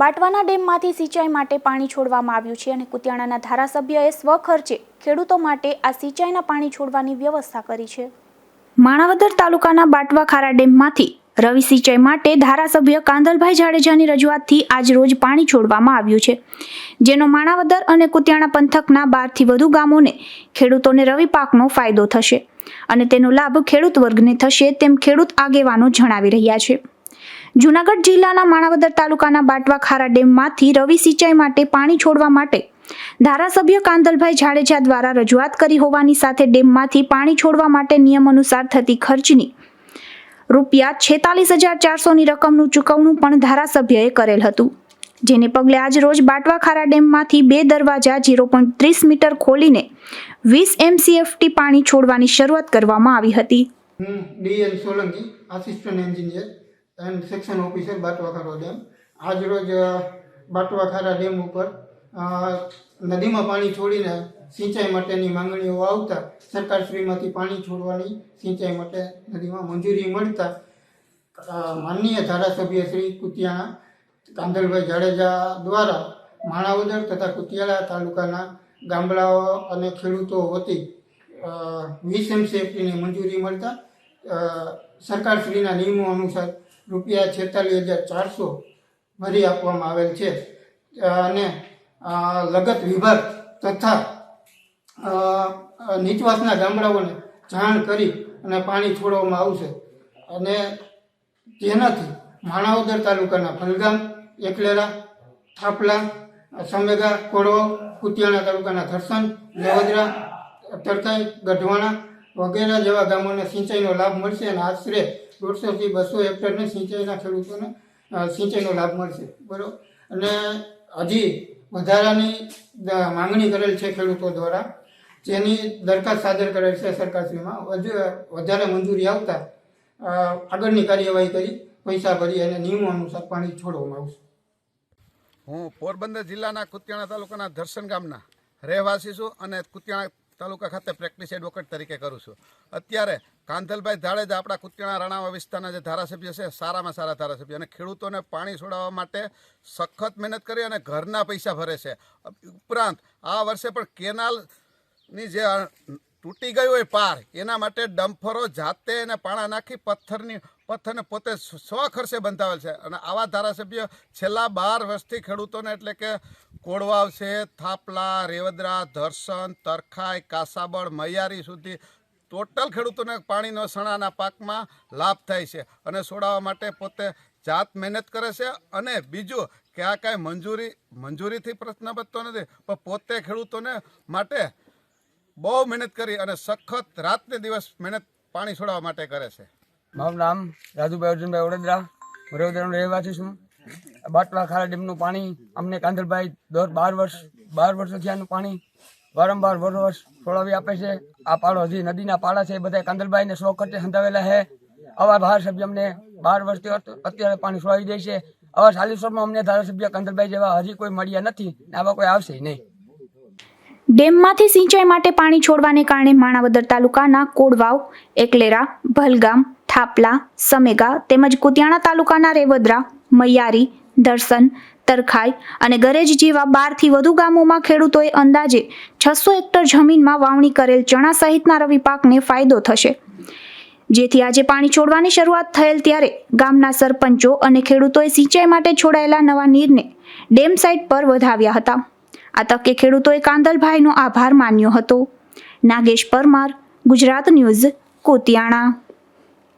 બાટવાના ડેમમાંથી સિંચાઈ માટે પાણી છોડવામાં આવ્યું છે અને કુતિયાણાના ધારાસભ્યએ સ્વખર્ચે ખેડૂતો માટે આ સિંચાઈના પાણી છોડવાની વ્યવસ્થા કરી છે. માણાવદર તાલુકાના બાટવા ખારા ડેમમાંથી રવિ સિંચાઈ માટે ધારાસભ્ય કાંદલભાઈ જાડેજાની રજૂઆતથી આજ રોજ પાણી છોડવામાં આવ્યું છે. જેનો માણાવદર અને કુતિયાણા પંથકના બારથી વધુ ગામોને ખેડૂતોને રવિ પાકનો ફાયદો થશે અને તેનો લાભ ખેડૂત વર્ગને થશે તેમ ખેડૂત આગેવાનો જણાવી રહ્યા છે. જૂનાગઢ જિલ્લાના માણાવદર તાલુકાના બાટવા ખારા ડેમમાંથી રવિ સિંચાઈ માટે પાણી છોડવા માટે ધારાસભ્ય કાંદલભાઈ જાડેજા દ્વારા રજૂઆત કરી હોવાની સાથે ડેમમાંથી પાણી છોડવા માટે નિયમ અનુસાર થતી ખર્ચની રૂપિયા છેતાલીસ હજાર ચારસોની રકમનું ચૂકવણું પણ ધારાસભ્યએ કરેલ હતું. જેને પગલે આજ રોજ બાટવાખારા ડેમમાંથી બે દરવાજા ઝીરો પોઈન્ટ ત્રીસ મીટર ખોલીને વીસ એમસીએફટી પાણી છોડવાની શરૂઆત કરવામાં આવી હતી. હું DN Solanki assistant engineer and section officer Batvakharo dam આજરોજ બાટવાખારા ડેમ ઉપર નદીમાં પાણી છોડીને સિંચાઈ માટેની માંગણીઓ આવતા સરકારશ્રીમાંથી પાણી છોડવાની સિંચાઈ માટે નદીમાં મંજૂરી મળતા માનનીય ધારાસભ્ય શ્રી કુતિયાણા કાંદલભાઈ જાડેજા દ્વારા માણાવદર તથા કુતિયાળા તાલુકાના ગામડાઓ અને ખેડૂતો વતી વીસ એમસીએફટીની મંજૂરી મળતા સરકારશ્રીના નિયમો અનુસાર રૂપિયા છેતાલીસ હજાર ચારસો ભરી આપવામાં આવેલ છે. અને લગત વિભાગ તથા નીચવાસના ગામડાઓને જાણ કરી અને પાણી છોડવામાં આવશે. અને તેનાથી માણાવદર તાલુકાના ફલગામ, એકલેરા, થાપલા, સમેગા, કોળવો, કુતિયાણા તાલુકાના ધરસન, લેવદરા તરકાઈ ગઢવાણા વગેરે જેવા ગામોને સિંચાઈનો લાભ મળશે અને આશરે દોઢસોથી બસો હેક્ટરને સિંચાઈના ખેડૂતોને સિંચાઈનો લાભ મળશે. બરાબર? અને હજી વધારાની માંગણી કરેલ છે ખેડૂતો દ્વારા, જેની દરખાસ્ત સાદર કરેલ છે સરકારશ્રીમાં. વધુ વધારે મંજૂરી આવતા આગળની કાર્યવાહી કરી, પૈસા ભરી અને નિયમો અનુસાર પાણી છોડવામાં આવશે. હું પોરબંદર જિલ્લાના કુતિયાણા તાલુકાના દર્શન ગામના રહેવાસી છું અને કુતિયાણા તાલુકા ખાતે પ્રેક્ટિસ એડવોકેટ તરીકે કરું છું. અત્યારે કાંધલભાઈ ધાડેજ આપણા કુતિયાણા રાણાવા વિસ્તારના જે ધારાસભ્ય છે, સારામાં સારા ધારાસભ્ય અને ખેડૂતોને પાણી છોડાવવા માટે સખત મહેનત કરી અને ઘરના પૈસા ભરે છે. ઉપરાંત આ વર્ષે પણ કેનાલની જે તૂટી ગઈ હોય પાર, એના માટે ડમ્ફરો જાતે એને પાણા નાખી પથ્થરની, પથ્થરને પોતે સ્વ ખર્ચે બંધાવેલ છે. અને આવા ધારાસભ્ય છેલ્લા બાર વર્ષથી ખેડૂતોને એટલે કે કોળવાવ છે થાપલા, રેવદરા ધરસન તરખાઈ, કાસાબળ, મૈયારી સુધી ટોટલ ખેડૂતોને પાણીનો સણાના પાકમાં લાભ થાય છે અને છોડાવવા માટે પોતે જાત મહેનત કરે છે. અને બીજું કે આ કાંઈ મંજૂરી, મંજૂરીથી પ્રશ્ન બનતો નથી, પણ પોતે ખેડૂતોને માટે બહુ મહેનત કરી અને સખત રાતને દિવસ મહેનત પાણી છોડાવવા માટે કરે છે. મારું નામ રાજુભાઈ અર્જુનભાઈ વડોદરા, વડોદરાનો રહેવાસી છું. બાટવા ખારા ડેમનું પાણી, અમને કાંધલભાઈ દર બાર વર્ષ, બાર વર્ષથી આનું પાણી વારંવાર વરસ વર્ષ છોડાવી આપે છે. આ પાડો હજી નદીના પાડા છે, એ બધા કાંધલભાઈને સો ખર્ચે સંધાવેલા છે આવા ધારાસભ્ય અમને બાર વર્ષથી અત્યારે પાણી છોડાવી દે છે. આવા સાલેશ્વરમાં અમને ધારાસભ્ય કાંધલભાઈ જેવા હજી કોઈ મળ્યા નથી આવા કોઈ આવશે નહીં. ડેમમાંથી સિંચાઈ માટે પાણી છોડવાને કારણે માણાવદર તાલુકાના કોડવાવ, એકલેરા, ભલગામ, થાપલા, સમેગા તેમજ કુતિયાણા તાલુકાના રેવદરા મૈયારી, દર્શન, તરખાઈ અને ગરેજ જેવા બારથી વધુ ગામોમાં ખેડૂતોએ અંદાજે છસો હેક્ટર જમીનમાં વાવણી કરેલ ચણા સહિતના રવિ પાકને ફાયદો થશે. જેથી આજે પાણી છોડવાની શરૂઆત થયેલ ત્યારે ગામના સરપંચો અને ખેડૂતોએ સિંચાઈ માટે છોડાયેલા નવા નીરને ડેમ સાઇટ પર વધાવ્યા હતા. આ તકે ખેડૂતોએ કાંદલભાઈનો આભાર માન્યો હતો. નાગેશ પરમાર, ગુજરાત ન્યૂઝ, કોતિયાણા.